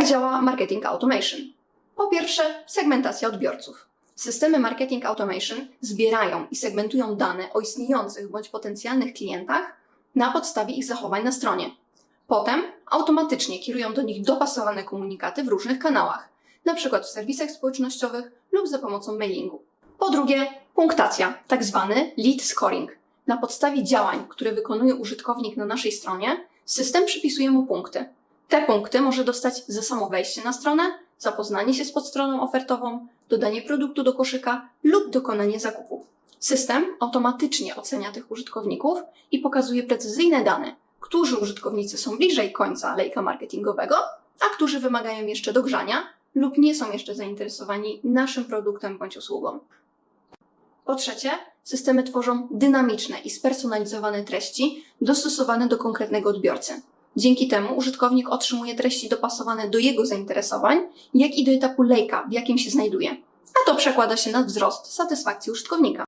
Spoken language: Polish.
Jak działa marketing automation? Po pierwsze, segmentacja odbiorców. Systemy marketing automation zbierają i segmentują dane o istniejących bądź potencjalnych klientach na podstawie ich zachowań na stronie. Potem automatycznie kierują do nich dopasowane komunikaty w różnych kanałach, np. w serwisach społecznościowych lub za pomocą mailingu. Po drugie, punktacja, tak zwany lead scoring. Na podstawie działań, które wykonuje użytkownik na naszej stronie, system przypisuje mu punkty. Te punkty może dostać za samo wejście na stronę, zapoznanie się z podstroną ofertową, dodanie produktu do koszyka lub dokonanie zakupu. System automatycznie ocenia tych użytkowników i pokazuje precyzyjne dane, którzy użytkownicy są bliżej końca lejka marketingowego, a którzy wymagają jeszcze dogrzania lub nie są jeszcze zainteresowani naszym produktem bądź usługą. Po trzecie, systemy tworzą dynamiczne i spersonalizowane treści dostosowane do konkretnego odbiorcy. Dzięki temu użytkownik otrzymuje treści dopasowane do jego zainteresowań, jak i do etapu lejka, w jakim się znajduje. A to przekłada się na wzrost satysfakcji użytkownika.